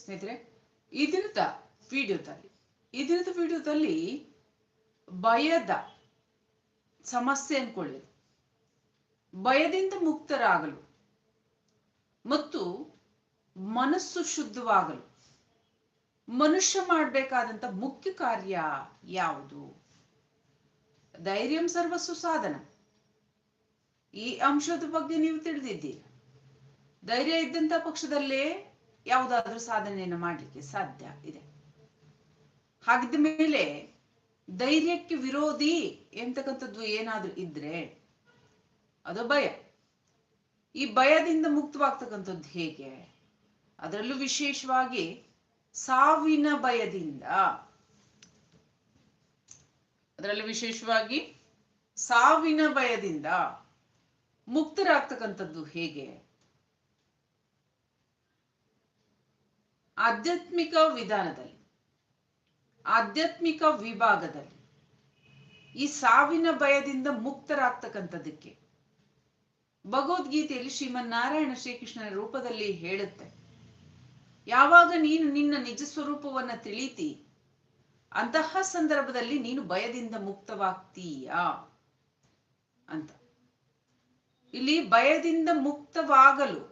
ಸ್ನೇಹಿತರೆ, ಈ ದಿನದ ವಿಡಿಯೋದಲ್ಲಿ, ಈ ದಿನದ ವಿಡಿಯೋದಲ್ಲಿ ಭಯದ ಸಮಸ್ಯೆ ಅನ್ಕೊಳ್ಳಿ ಭಯದಿಂದ ಮುಕ್ತರಾಗಲು ಮತ್ತು ಮನಸ್ಸು ಶುದ್ಧವಾಗಲು ಮನುಷ್ಯ ಮಾಡಬೇಕಾದಂತ ಮುಖ್ಯ ಕಾರ್ಯ ಯಾವುದು? ಧೈರ್ಯಂ ಸರ್ವಸ್ವ ಸಾಧನ. ಈ ಅಂಶದ ಬಗ್ಗೆ ನೀವು ತಿಳಿದಿದ್ದೀರಿ? ಧೈರ್ಯ ಇದ್ದಂತ ಪಕ್ಷದಲ್ಲೇ ಯಾವುದಾದ್ರೂ ಸಾಧನೆಯನ್ನು ಮಾಡಲಿಕ್ಕೆ ಸಾಧ್ಯ ಇದೆ ಹಾಗಿದ್ದ ಮೇಲೆ ಧೈರ್ಯಕ್ಕೆ ವಿರೋಧಿ ಎಂತಕ್ಕಂಥದ್ದು ಏನಾದ್ರೂ ಇದ್ರೆ ಅದು ಭಯ ಈ ಭಯದಿಂದ ಮುಕ್ತವಾಗ್ತಕ್ಕಂಥದ್ದು ಹೇಗೆ ಅದರಲ್ಲೂ ವಿಶೇಷವಾಗಿ ಸಾವಿನ ಭಯದಿಂದ ಅದರಲ್ಲೂ ವಿಶೇಷವಾಗಿ ಸಾವಿನ ಭಯದಿಂದ ಮುಕ್ತರಾಗ್ತಕ್ಕಂಥದ್ದು ಹೇಗೆ ಆಧ್ಯಾತ್ಮಿಕ ವಿಧಾನದಲ್ಲಿ, ಆಧ್ಯಾತ್ಮಿಕ ವಿಭಾಗದಲ್ಲಿ, ಈ ಸಾವಿನ ಭಯದಿಂದ ಮುಕ್ತರಾಗ್ತಕ್ಕಂಥದ್ದಕ್ಕೆ ಭಗವದ್ಗೀತೆಯಲ್ಲಿ ಶ್ರೀಮನ್ನಾರಾಯಣ ಶ್ರೀಕೃಷ್ಣನ ರೂಪದಲ್ಲಿ ಹೇಳುತ್ತೆ, ಯಾವಾಗ ನೀನು ನಿನ್ನ ನಿಜ ಸ್ವರೂಪವನ್ನ ತಿಳಿತಿ, ಅಂತಹ ಸಂದರ್ಭದಲ್ಲಿ ನೀನು ಭಯದಿಂದ ಮುಕ್ತವಾಗ್ತೀಯಾ ಅಂತ. ಇಲ್ಲಿ ಭಯದಿಂದ ಮುಕ್ತವಾಗಲು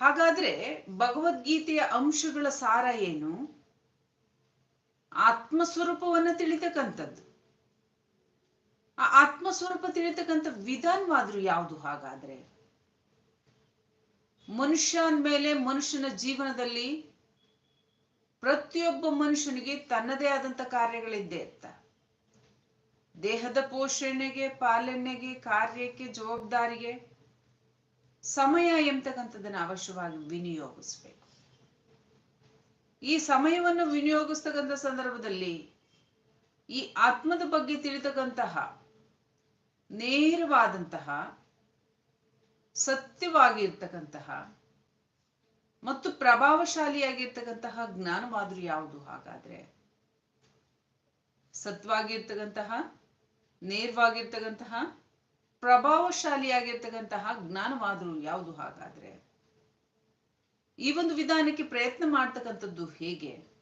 ಹಾಗಾದ್ರೆ ಭಗವದ್ಗೀತೆಯ ಅಂಶಗಳ ಸಾರ ಏನು? ಆತ್ಮಸ್ವರೂಪವನ್ನ ತಿಳಿತಕ್ಕಂಥದ್ದು. ಆ ಆತ್ಮಸ್ವರೂಪ ತಿಳಿತಕ್ಕಂಥ ವಿಧಾನವಾದ್ರೂ ಯಾವುದು ಹಾಗಾದ್ರೆ? ಮನುಷ್ಯ ಮೇಲೆ ಮನುಷ್ಯನ ಜೀವನದಲ್ಲಿ ಪ್ರತಿಯೊಬ್ಬ ಮನುಷ್ಯನಿಗೆ ತನ್ನದೇ ಆದಂತ ಕಾರ್ಯಗಳಿದ್ದೇ ಇರ್ತ ದೇಹದ ಪೋಷಣೆಗೆ, ಪಾಲನೆಗೆ, ಕಾರ್ಯಕ್ಕೆ, ಜವಾಬ್ದಾರಿಗೆ ಸಮಯ ಎಂಬತಕ್ಕಂಥದ್ದನ್ನು ಅವಶ್ಯವಾಗಿ ವಿನಿಯೋಗಿಸ್ಬೇಕು. ಈ ಸಮಯವನ್ನು ವಿನಿಯೋಗಿಸ್ತಕ್ಕಂಥ ಸಂದರ್ಭದಲ್ಲಿ ಈ ಆತ್ಮದ ಬಗ್ಗೆ ತಿಳಿತಕ್ಕಂತಹ ನೇರವಾದಂತಹ ಸತ್ಯವಾಗಿರ್ತಕ್ಕಂತಹ ಮತ್ತು ಪ್ರಭಾವಶಾಲಿಯಾಗಿರ್ತಕ್ಕಂತಹ ಜ್ಞಾನವಾದರೂ ಯಾವುದು ಹಾಗಾದ್ರೆ? ಸತ್ವಾಗಿರ್ತಕ್ಕಂತಹ, ನೇರವಾಗಿರ್ತಕ್ಕಂತಹ ಪ್ರಭಾವಶಾಲಿಯಾಗಿರ್ತಕ್ಕಂತಹ ಜ್ಞಾನವಾದರೂ ಯಾವುದು ಹಾಗಾದ್ರೆ? ಈ ಒಂದು ವಿಧಾನಕ್ಕೆ ಪ್ರಯತ್ನ ಮಾಡ್ತಕ್ಕಂಥದ್ದು ಹೇಗೆ?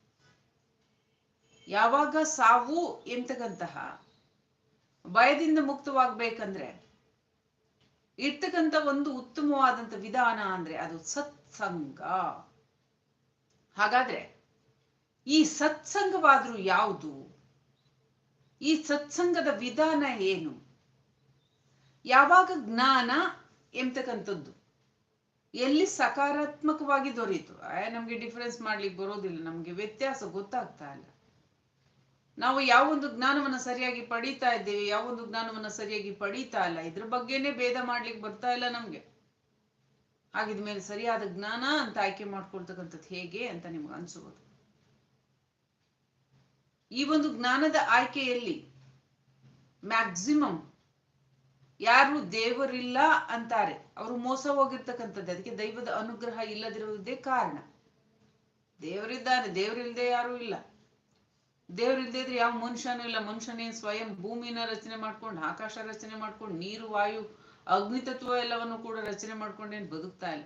ಯಾವಾಗ ಸಾವು ಎಂತಕ್ಕಂತಹ ಭಯದಿಂದ ಮುಕ್ತವಾಗ್ಬೇಕಂದ್ರೆ ಇರ್ತಕ್ಕಂಥ ಒಂದು ಉತ್ತಮವಾದಂತ ವಿಧಾನ ಅಂದ್ರೆ ಅದು ಸತ್ಸಂಗ. ಹಾಗಾದ್ರೆ ಈ ಸತ್ಸಂಗವಾದ್ರೂ ಯಾವುದು? ಈ ಸತ್ಸಂಗದ ವಿಧಾನ ಏನು? ಯಾವಾಗ ಜ್ಞಾನ ಎಂಬತಕ್ಕಂಥದ್ದು ಎಲ್ಲಿ ಸಕಾರಾತ್ಮಕವಾಗಿ ದೊರೆಯಿತು ನಮಗೆ ಡಿಫರೆನ್ಸ್ ಮಾಡ್ಲಿಕ್ಕೆ ಬರೋದಿಲ್ಲ, ನಮ್ಗೆ ವ್ಯತ್ಯಾಸ ಗೊತ್ತಾಗ್ತಾ ಇಲ್ಲ. ನಾವು ಯಾವ ಒಂದು ಜ್ಞಾನವನ್ನ ಸರಿಯಾಗಿ ಪಡೀತಾ ಇದ್ದೇವೆ, ಯಾವೊಂದು ಜ್ಞಾನವನ್ನ ಸರಿಯಾಗಿ ಪಡೀತಾ ಇಲ್ಲ, ಇದ್ರ ಬಗ್ಗೆನೇ ಭೇದ ಮಾಡ್ಲಿಕ್ಕೆ ಬರ್ತಾ ಇಲ್ಲ ನಮ್ಗೆ. ಹಾಗಿದ್ಮೇಲೆ ಸರಿಯಾದ ಜ್ಞಾನ ಅಂತ ಆಯ್ಕೆ ಮಾಡ್ಕೊಳ್ತಕ್ಕಂಥದ್ದು ಹೇಗೆ ಅಂತ ನಿಮ್ಗೆ ಅನ್ಸುವುದು. ಈ ಒಂದು ಜ್ಞಾನದ ಆಯ್ಕೆಯಲ್ಲಿ ಮ್ಯಾಕ್ಸಿಮಮ್ ಯಾರು ದೇವರಿಲ್ಲ ಅಂತಾರೆ. ಅವರು ಮೋಸ ಹೋಗಿರ್ತಕ್ಕಂಥದ್ದು. ಅದಕ್ಕೆ ದೈವದ ಅನುಗ್ರಹ ಇಲ್ಲದಿರುವುದೇ ಕಾರಣ. ದೇವರಿದ್ದಾನೆ ದೇವರಿಲ್ಲದೆ ಯಾರು ಇಲ್ಲ. ದೇವರಿಲ್ಲದೆ ಇದ್ರೆ ಯಾವ ಮನುಷ್ಯನೂ ಇಲ್ಲ. ಮನುಷ್ಯನೇ ಸ್ವಯಂ ಭೂಮಿನ ರಚನೆ ಮಾಡ್ಕೊಂಡು, ಆಕಾಶ ರಚನೆ ಮಾಡ್ಕೊಂಡು, ನೀರು, ವಾಯು, ಅಗ್ನಿ ತತ್ವ ಎಲ್ಲವನ್ನು ಕೂಡ ರಚನೆ ಮಾಡ್ಕೊಂಡೇನು ಬದುಕ್ತಾ ಇಲ್ಲ.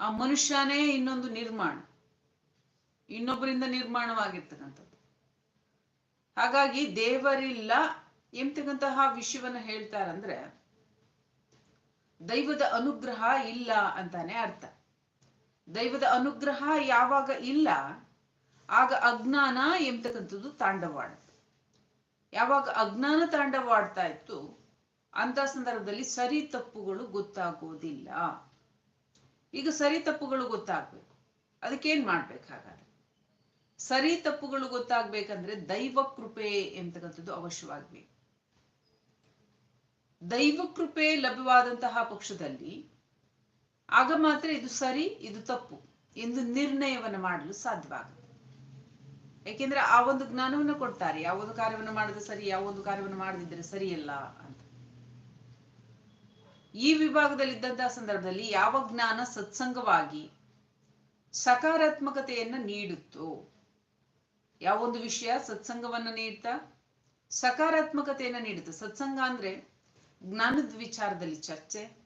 ಆ ಮನುಷ್ಯನೇ ಇನ್ನೊಂದು ನಿರ್ಮಾಣ. ಇನ್ನೊಬ್ಬರಿಂದ ನಿರ್ಮಾಣವಾಗಿರ್ತಕ್ಕಂಥದ್ದು. ಹಾಗಾಗಿ ದೇವರಿಲ್ಲ ಎಂಬತಕ್ಕಂತಹ ವಿಷಯವನ್ನ ಹೇಳ್ತಾರಂದ್ರೆ, ದೈವದ ಅನುಗ್ರಹ ಇಲ್ಲ ಅಂತಾನೆ ಅರ್ಥ. ದೈವದ ಅನುಗ್ರಹ ಯಾವಾಗ ಇಲ್ಲ, ಆಗ ಅಜ್ಞಾನ ಎಂಬತಕ್ಕಂಥದ್ದು ತಾಂಡವಾಡುತ್ತೆ ಯಾವಾಗ ಅಜ್ಞಾನ ತಾಂಡವಾಡ್ತಾ ಇತ್ತು ಅಂತ ಸಂದರ್ಭದಲ್ಲಿ ಸರಿ ತಪ್ಪುಗಳು ಗೊತ್ತಾಗೋದಿಲ್ಲ. ಈಗ ಸರಿ ತಪ್ಪುಗಳು ಗೊತ್ತಾಗ್ಬೇಕು. ಅದಕ್ಕೇನ್ ಮಾಡ್ಬೇಕು ಹಾಗಾದ್ರೆ ಸರಿ ತಪ್ಪುಗಳು ಗೊತ್ತಾಗ್ಬೇಕಂದ್ರೆ ದೈವ ಕೃಪೆ ಎಂತಕ್ಕಂಥದ್ದು ಅವಶ್ಯವಾಗ್ಬೇಕು. ದೈವ ಕೃಪೆ ಲಭ್ಯವಾದಂತಹ ಪಕ್ಷದಲ್ಲಿ, ಆಗ ಮಾತ್ರ ಇದು ಸರಿ, ಇದು ತಪ್ಪು ಎಂದು ನಿರ್ಣಯವನ್ನು ಮಾಡಲು ಸಾಧ್ಯವಾಗುತ್ತೆ. ಯಾಕೆಂದ್ರೆ ಆ ಒಂದು ಜ್ಞಾನವನ್ನು ಕೊಡ್ತಾರೆ ಯಾವೊಂದು ಕಾರ್ಯವನ್ನು ಮಾಡಿದ್ರೆ ಸರಿ ಯಾವೊಂದು ಕಾರ್ಯವನ್ನು ಮಾಡದಿದ್ರೆ ಸರಿಯಲ್ಲ ಅಂತ. ಈ ವಿಭಾಗದಲ್ಲಿ ಇದ್ದಂತಹ ಸಂದರ್ಭದಲ್ಲಿ ಯಾವ ಜ್ಞಾನ ಸತ್ಸಂಗವಾಗಿ ಸಕಾರಾತ್ಮಕತೆಯನ್ನ ನೀಡುತ್ತೋ ಯಾವೊಂದು ವಿಷಯ ಸತ್ಸಂಗವನ್ನ ನೀಡ್ತಾ, ಸಕಾರಾತ್ಮಕತೆಯನ್ನ ನೀಡುತ್ತೆ. ಸತ್ಸಂಗ ಅಂದ್ರೆ ಜ್ಞಾನದ ವಿಚಾರದಲ್ಲಿ ಚರ್ಚೆ,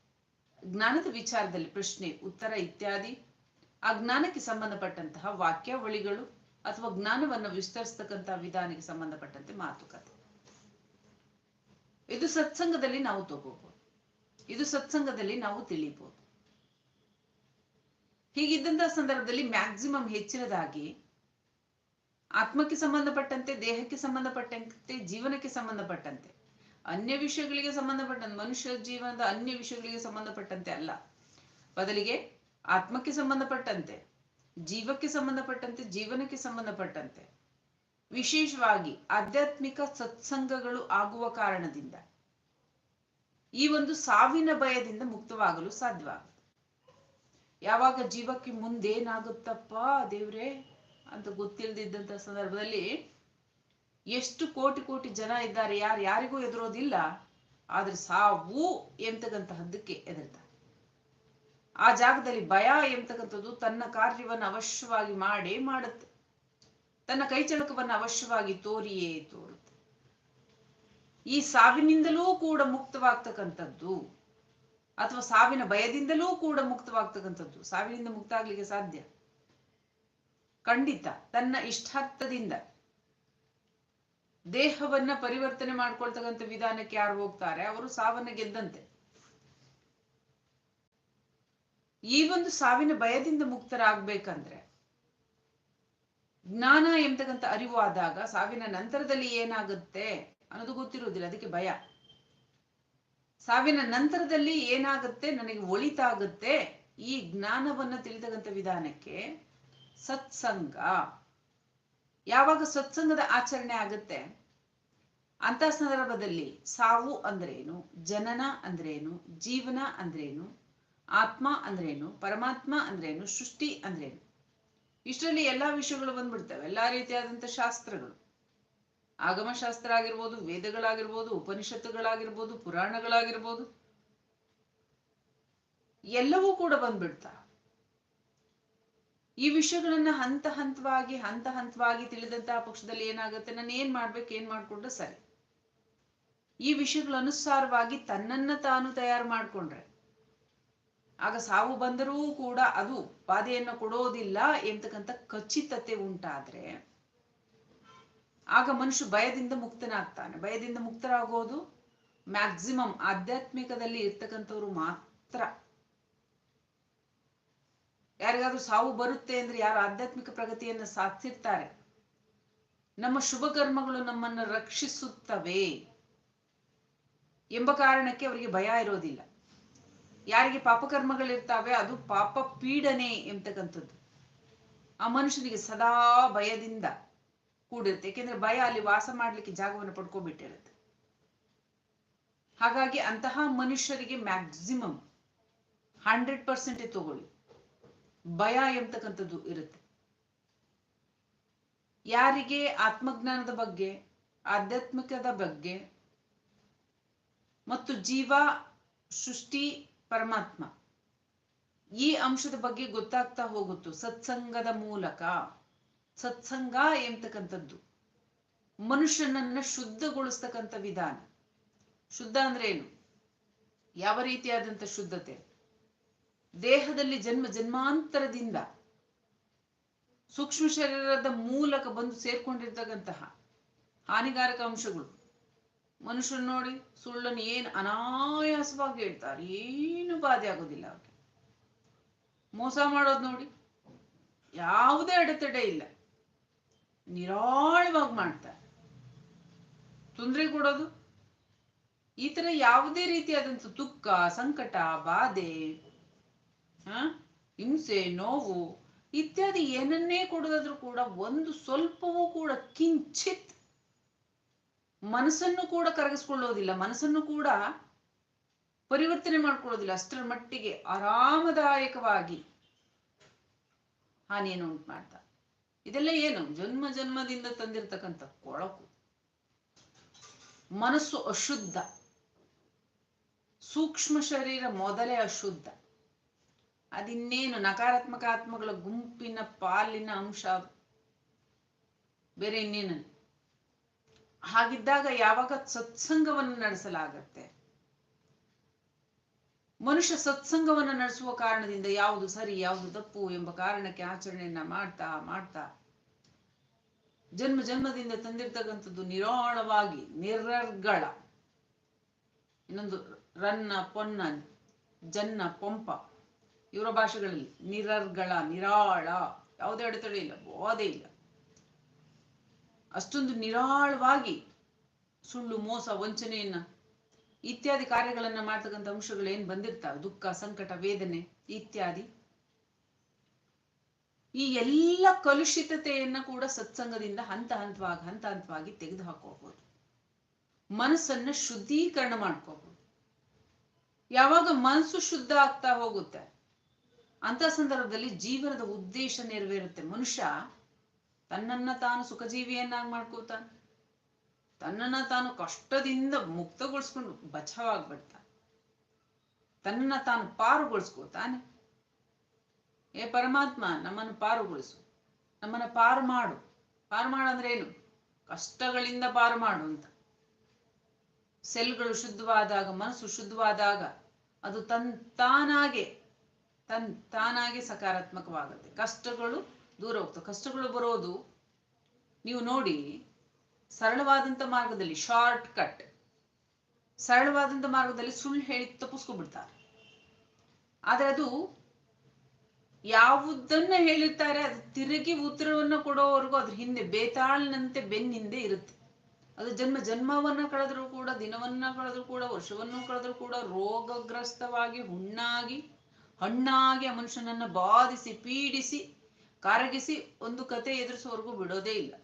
ಜ್ಞಾನದ ವಿಚಾರದಲ್ಲಿ ಪ್ರಶ್ನೆ, ಉತ್ತರ ಇತ್ಯಾದಿ. ಆ ಜ್ಞಾನಕ್ಕೆ ಸಂಬಂಧಪಟ್ಟಂತಹ ವಾಕ್ಯಾವಳಿಗಳು ಅಥವಾ ಜ್ಞಾನವನ್ನು ವಿಸ್ತರಿಸ್ತಕ್ಕಂತಹ ವಿಧಾನಕ್ಕೆ ಸಂಬಂಧಪಟ್ಟಂತೆ ಮಾತುಕತೆ. ಇದು ಸತ್ಸಂಗದಲ್ಲಿ ನಾವು ತಗೋಬಹುದು ಇದು ಸತ್ಸಂಗದಲ್ಲಿ ನಾವು ತಿಳಿಬಹುದು ಹೀಗಿದ್ದಂತಹ ಸಂದರ್ಭದಲ್ಲಿ ಮ್ಯಾಕ್ಸಿಮಮ್ ಹೆಚ್ಚಿನದಾಗಿ ಆತ್ಮಕ್ಕೆ ಸಂಬಂಧಪಟ್ಟಂತೆ, ದೇಹಕ್ಕೆ ಸಂಬಂಧಪಟ್ಟಂತೆ, ಜೀವನಕ್ಕೆ ಸಂಬಂಧಪಟ್ಟಂತೆ ಅನ್ಯ ವಿಷಯಗಳಿಗೆ ಸಂಬಂಧಪಟ್ಟಂತೆ, ಮನುಷ್ಯ ಜೀವನದ ಅನ್ಯ ವಿಷಯಗಳಿಗೆ ಸಂಬಂಧಪಟ್ಟಂತೆ ಅಲ್ಲ. ಬದಲಿಗೆ ಆತ್ಮಕ್ಕೆ ಸಂಬಂಧಪಟ್ಟಂತೆ, ಜೀವಕ್ಕೆ ಸಂಬಂಧಪಟ್ಟಂತೆ, ಜೀವನಕ್ಕೆ ಸಂಬಂಧಪಟ್ಟಂತೆ. ವಿಶೇಷವಾಗಿ ಆಧ್ಯಾತ್ಮಿಕ ಸತ್ಸಂಗಗಳು ಆಗುವ ಕಾರಣದಿಂದ ಈ ಒಂದು ಸಾವಿನ ಭಯದಿಂದ ಮುಕ್ತವಾಗಲು ಸಾಧ್ಯವಾಗುತ್ತೆ. ಯಾವಾಗ ಜೀವಕ್ಕೆ ಮುಂದೇನಾಗುತ್ತಪ್ಪ ದೇವ್ರೆ ಅಂತ ಗೊತ್ತಿಲ್ದಿದ್ದಂತ ಸಂದರ್ಭದಲ್ಲಿ ಎಷ್ಟು ಕೋಟಿ ಕೋಟಿ ಜನ ಇದ್ದಾರೆ, ಯಾರು ಯಾರಿಗೂ ಎದುರೋದಿಲ್ಲ. ಆದ್ರೆ ಸಾವು ಎಂತಕ್ಕಂತಹದ್ದಕ್ಕೆ ಎದುರ್ತಾರೆ ಆ ಜಾಗದಲ್ಲಿ ಭಯ ಎಂತಕ್ಕಂಥದ್ದು ತನ್ನ ಕಾರ್ಯವನ್ನು ಅವಶ್ಯವಾಗಿ ಮಾಡೇ ಮಾಡುತ್ತೆ. ತನ್ನ ಕೈಚಳಕವನ್ನು ಅವಶ್ಯವಾಗಿ ತೋರಿಯೇ ತೋರುತ್ತೆ. ಈ ಸಾವಿನಿಂದಲೂ ಕೂಡ ಮುಕ್ತವಾಗ್ತಕ್ಕಂಥದ್ದು ಅಥವಾ ಸಾವಿನ ಭಯದಿಂದಲೂ ಕೂಡ ಮುಕ್ತವಾಗ್ತಕ್ಕಂಥದ್ದು ಸಾವಿನಿಂದ ಮುಕ್ತ ಆಗ್ಲಿಕ್ಕೆ ಸಾಧ್ಯ? ಖಂಡಿತ, ತನ್ನ ಇಷ್ಟಾರ್ಥದಿಂದ. ದೇಹವನ್ನ ಪರಿವರ್ತನೆ ಮಾಡ್ಕೊಳ್ತಕ್ಕಂಥ ವಿಧಾನಕ್ಕೆ ಯಾರು ಹೋಗ್ತಾರೆ? ಅವರು ಸಾವನ್ನ ಗೆದ್ದಂತೆ. ಈ ಒಂದು ಸಾವಿನ ಭಯದಿಂದ ಮುಕ್ತರಾಗ್ಬೇಕಂದ್ರೆ, ಜ್ಞಾನ ಎಂತಕ್ಕಂಥ ಅರಿವು ಆದಾಗ ಸಾವಿನ ನಂತರದಲ್ಲಿ ಏನಾಗುತ್ತೆ ಅನ್ನೋದು ಗೊತ್ತಿರುವುದಿಲ್ಲ. ಅದಕ್ಕೆ ಭಯ. ಸಾವಿನ ನಂತರದಲ್ಲಿ ಏನಾಗುತ್ತೆ, ನನಗೆ ಒಳಿತಾಗುತ್ತೆ ಈ ಜ್ಞಾನವನ್ನ ತಿಳಿತಕ್ಕಂಥ ವಿಧಾನಕ್ಕೆ ಸತ್ಸಂಗ. ಯಾವಾಗ ಸತ್ಸಂಗದ ಆಚರಣೆ ಆಗುತ್ತೆ? ಅಂತ ಸಂದರ್ಭದಲ್ಲಿ ಸಾವು ಅಂದ್ರೇನು? ಜನನ ಅಂದ್ರೇನು? ಜೀವನ ಅಂದ್ರೇನು? ಆತ್ಮ ಅಂದ್ರೇನು? ಪರಮಾತ್ಮ ಅಂದ್ರೇನು? ಸೃಷ್ಟಿ ಅಂದ್ರೇನು? ಇಷ್ಟರಲ್ಲಿ ಎಲ್ಲಾ ವಿಷಯಗಳು ಬಂದ್ಬಿಡ್ತವೆ. ಎಲ್ಲಾ ರೀತಿಯಾದಂತ ಶಾಸ್ತ್ರಗಳು. ಆಗಮಶಾಸ್ತ್ರ ಆಗಿರ್ಬೋದು ವೇದಗಳಾಗಿರ್ಬೋದು, ಉಪನಿಷತ್ತುಗಳಾಗಿರ್ಬೋದು, ಪುರಾಣಗಳಾಗಿರ್ಬೋದು, ಎಲ್ಲವೂ ಕೂಡ ಬಂದ್ಬಿಡ್ತಾ. ಈ ವಿಷಯಗಳನ್ನ ಹಂತ ಹಂತವಾಗಿ ಹಂತ ಹಂತವಾಗಿ ತಿಳಿದಂತಹ ಪಕ್ಷದಲ್ಲಿ ಏನಾಗುತ್ತೆ? ನಾನು ಏನ್ ಮಾಡ್ಬೇಕು, ಏನ್ ಮಾಡ್ಕೊಂಡ್ರೆ ಸರಿ. ಈ ವಿಷಯಗಳ ಅನುಸಾರವಾಗಿ ತನ್ನನ್ನ ತಾನು ತಯಾರು ಮಾಡ್ಕೊಂಡ್ರೆ. ಆಗ ಸಾವು ಬಂದರೂ ಕೂಡ ಅದು ಬಾಧೆಯನ್ನು ಕೊಡೋದಿಲ್ಲ ಎಂತಕ್ಕಂಥ ಖಚಿತತೆ ಉಂಟಾದ್ರೆ, ಆಗ ಮನುಷ್ಯ ಭಯದಿಂದ ಮುಕ್ತನಾಗ್ತಾನೆ. ಭಯದಿಂದ ಮುಕ್ತರಾಗೋದು ಮ್ಯಾಕ್ಸಿಮಮ್ ಆಧ್ಯಾತ್ಮಿಕದಲ್ಲಿ ಇರ್ತಕ್ಕಂಥವ್ರು ಮಾತ್ರ. ಯಾರಿಗಾದ್ರೂ ಸಾವು ಬರುತ್ತೆ ಅಂದ್ರೆ ಯಾರು ಆಧ್ಯಾತ್ಮಿಕ ಪ್ರಗತಿಯನ್ನು ಸಾಧಿಸಿರ್ತಾರೆ. ನಮ್ಮ ಶುಭ ಕರ್ಮಗಳು ನಮ್ಮನ್ನು ರಕ್ಷಿಸುತ್ತವೆ ಎಂಬ ಕಾರಣಕ್ಕೆ ಅವರಿಗೆ ಭಯ ಇರೋದಿಲ್ಲ. ಯಾರಿಗೆ ಪಾಪಕರ್ಮಗಳಿರ್ತಾವೆ ಅದು ಪಾಪ ಪೀಡನೆ ಎಂತಕ್ಕಂಥದ್ದು. ಆ ಮನುಷ್ಯನಿಗೆ ಸದಾ ಭಯದಿಂದ ಕೂಡಿರುತ್ತೆ. ಯಾಕೆಂದ್ರೆ ಭಯ ಅಲ್ಲಿ ವಾಸ ಮಾಡ್ಲಿಕ್ಕೆ ಜಾಗವನ್ನು ಪಡ್ಕೊಬಿಟ್ಟಿರುತ್ತೆ ಹಾಗಾಗಿ ಅಂತಹ ಮನುಷ್ಯರಿಗೆ ಮ್ಯಾಕ್ಸಿಮಮ್ ಹಂಡ್ರೆಡ್ ಪರ್ಸೆಂಟೇ ತಗೊಳ್ಳಿ. ಭಯ ಎಂಬತಕ್ಕಂಥದ್ದು ಇರುತ್ತೆ. ಯಾರಿಗೆ ಆತ್ಮಜ್ಞಾನದ ಬಗ್ಗೆ, ಆಧ್ಯಾತ್ಮಿಕದ ಬಗ್ಗೆ ಮತ್ತು ಜೀವ, ಸೃಷ್ಟಿ, ಪರಮಾತ್ಮ ಈ ಅಂಶದ ಬಗ್ಗೆ ಗೊತ್ತಾಗ್ತಾ ಹೋಗುತ್ತೋ. ಸತ್ಸಂಗದ ಮೂಲಕ. ಸತ್ಸಂಗ ಎಂಬತಕ್ಕಂಥದ್ದು. ಮನುಷ್ಯನನ್ನ ಶುದ್ಧಗೊಳಿಸ್ತಕ್ಕಂಥ ವಿಧಾನ. ಶುದ್ಧ ಅಂದ್ರೆ ಏನು? ಯಾವ ರೀತಿಯಾದಂಥ ಶುದ್ಧತೆ? ದೇಹದಲ್ಲಿ ಜನ್ಮ ಜನ್ಮಾಂತರದಿಂದ ಸೂಕ್ಷ್ಮ ಶರೀರದ ಮೂಲಕ ಬಂದು ಸೇರ್ಕೊಂಡಿರ್ತಕ್ಕಂತಹ ಹಾನಿಕಾರಕ ಅಂಶಗಳು. ಮನುಷ್ಯರು ನೋಡಿ ಸುಳ್ಳನ್ನು ಏನು ಅನಾಯಾಸವಾಗಿ ಹೇಳ್ತಾರೆ, ಏನು ಬಾಧೆ ಆಗೋದಿಲ್ಲ ಅವ್ರಿಗೆ. ಮೋಸ ಮಾಡೋದು ನೋಡಿ ಯಾವುದೇ ಅಡೆತಡೆ ಇಲ್ಲ. ನಿರಾಳವಾಗಿ ಮಾಡ್ತಾರೆ. ತೊಂದರೆ ಕೊಡೋದು. ಈ ತರ ಯಾವುದೇ ರೀತಿಯಾದಂಥ ದುಃಖ ಸಂಕಟ, ಬಾಧೆ ಹ? ಹಿಂಸೆ, ನೋವು ಇತ್ಯಾದಿ ಏನನ್ನೇ ಕೊಡೋದಾದ್ರೂ ಕೂಡ ಒಂದು ಸ್ವಲ್ಪವೂ ಕೂಡ ಕಿಂಚಿತ್ ಮನಸ್ಸನ್ನು ಕೂಡ ಕರಗಿಸ್ಕೊಳ್ಳೋದಿಲ್ಲ, ಮನಸ್ಸನ್ನು ಕೂಡ ಪರಿವರ್ತನೆ ಮಾಡ್ಕೊಳ್ಳೋದಿಲ್ಲ, ಅಷ್ಟರ ಮಟ್ಟಿಗೆ ಆರಾಮದಾಯಕವಾಗಿ ಹಾನಿಯನ್ನು ಉಂಟು ಮಾಡ್ತಾ ಇದೆಲ್ಲ ಏನು? ಜನ್ಮ ಜನ್ಮದಿಂದ ತಂದಿರತಕ್ಕಂಥ ಕೊಳಕು. ಮನಸ್ಸು ಅಶುದ್ಧ. ಸೂಕ್ಷ್ಮ ಶರೀರ ಮೊದಲೇ ಅಶುದ್ಧ. ಅದಿನ್ನೇನು ನಕಾರಾತ್ಮಕ ಆತ್ಮಗಳ ಗುಂಪಿನ ಪಾಲಿನ ಅಂಶ. ಬೇರೆ ಇನ್ನೇನು ಹಾಗಿದ್ದಾಗ ಯಾವಾಗ ಸತ್ಸಂಗವನ್ನು ನಡೆಸಲಾಗತ್ತೆ? ಮನುಷ್ಯ ಸತ್ಸಂಗವನ್ನು ನಡೆಸುವ ಕಾರಣದಿಂದ ಯಾವುದು ಸರಿ, ಯಾವುದು ತಪ್ಪು ಎಂಬ ಕಾರಣಕ್ಕೆ ಆಚರಣೆಯನ್ನ ಮಾಡ್ತಾ ಮಾಡ್ತಾ, ಜನ್ಮ ಜನ್ಮದಿಂದ ತಂದಿರ್ತಕ್ಕಂಥದ್ದು ನಿರಾಳವಾಗಿ, ನಿರರ್ಗಳ. ಇನ್ನೊಂದು ರನ್ನ, ಪೊನ್ನ, ಜನ್ನ, ಪಂಪ. ಇವರ ಭಾಷೆಗಳಲ್ಲಿ ನಿರರ್ಗಳ, ನಿರಾಳ, ಯಾವುದೇ ಅಡೆತಡೆ ಇಲ್ಲ, ಬೋಧೆ ಇಲ್ಲ. ಅಷ್ಟೊಂದು ನಿರಾಳವಾಗಿ ಸುಳ್ಳು, ಮೋಸ, ವಂಚನೆಯನ್ನ ಇತ್ಯಾದಿ ಕಾರ್ಯಗಳನ್ನ ಮಾಡ್ತಕ್ಕಂಥ ಅಂಶಗಳು ಏನ್ ಬಂದಿರ್ತಾವೆ? ದುಃಖ, ಸಂಕಟ, ವೇದನೆ ಇತ್ಯಾದಿ. ಈ ಎಲ್ಲ ಕಲುಷಿತತೆಯನ್ನ ಕೂಡ ಸತ್ಸಂಗದಿಂದ ಹಂತ ಹಂತವಾಗಿ ಹಂತ ಹಂತವಾಗಿ ತೆಗೆದು ಹಾಕೋಬಹುದು ಮನಸ್ಸನ್ನ ಶುದ್ಧೀಕರಣ ಮಾಡ್ಕೋಬಹುದು ಯಾವಾಗ ಮನಸ್ಸು ಶುದ್ಧ ಆಗ್ತಾ ಹೋಗುತ್ತೆ ಅಂತ ಸಂದರ್ಭದಲ್ಲಿ ಜೀವನದ ಉದ್ದೇಶ ನೆರವೇರುತ್ತೆ. ಮನುಷ್ಯ ತನ್ನನ್ನ ತಾನು ಸುಖಜೀವಿಯನ್ನಾಗಿ ಮಾಡ್ಕೋತಾನೆ ತನ್ನನ್ನ ತಾನು ಕಷ್ಟದಿಂದ ಮುಕ್ತಗೊಳಿಸ್ಕೊಂಡು ಬಚಾವಾಗ್ಬಿಡ್ತಾನೆ. ತನ್ನನ್ನ ತಾನು ಪಾರುಗೊಳಿಸ್ಕೋತಾನೆ ಏ ಪರಮಾತ್ಮ, ನಮ್ಮನ್ನು ಪಾರುಗೊಳಿಸು. ನಮ್ಮನ್ನ ಪಾರು ಮಾಡು. ಪಾರು ಮಾಡಂದ್ರೆ ಏನು? ಕಷ್ಟಗಳಿಂದ ಪಾರು ಮಾಡು ಅಂತ. ಸೆಲ್ಗಳು ಶುದ್ಧವಾದಾಗ, ಮನಸ್ಸು ಶುದ್ಧವಾದಾಗ ಅದು ತನ್ ತಾನಾಗೆ ತನ್ ತಾನಾಗೆ ಸಕಾರಾತ್ಮಕವಾಗುತ್ತೆ. ಕಷ್ಟಗಳು ದೂರ ಹೋಗ್ತವೆ ಕಷ್ಟಗಳು ಬರೋದು ನೀವು ನೋಡಿ ಸರಳವಾದಂಥ ಮಾರ್ಗದಲ್ಲಿ ಶಾರ್ಟ್ ಕಟ್ ಸರಳವಾದಂಥ ಮಾರ್ಗದಲ್ಲಿ ಸುಳ್ಳು ಹೇಳಿ ತಪ್ಪಿಸ್ಕೊಂಡ್ಬಿಡ್ತಾರೆ. ಆದರೆ ಅದು ಯಾವುದನ್ನ ಹೇಳಿರ್ತಾರೆ ಅದು ತಿರುಗಿ ಉತ್ತರವನ್ನು ಕೊಡೋವರೆಗೂ ಅದ್ರ ಹಿಂದೆ ಬೇತಾಳಿನಂತೆ ಬೆನ್ನಿಂದೆ ಇರುತ್ತೆ. ಅದು ಜನ್ಮ ಜನ್ಮವನ್ನ ಕಳೆದ್ರೂ ಕೂಡ ದಿನವನ್ನ ಕಳೆದ್ರೂ ಕೂಡ ವರ್ಷವನ್ನು ಕಳೆದ್ರೂ ಕೂಡ ರೋಗಗ್ರಸ್ತವಾಗಿ ಹುಣ್ಣಾಗಿ ಹಣ್ಣಾಗಿ ಆ ಮನುಷ್ಯನನ್ನ ಬಾಧಿಸಿ, ಪೀಡಿಸಿ, ಕರಗಿಸಿ ಒಂದು ಕತೆ ಎದುರಿಸೋವರೆಗೂ ಬಿಡೋದೇ ಇಲ್ಲ.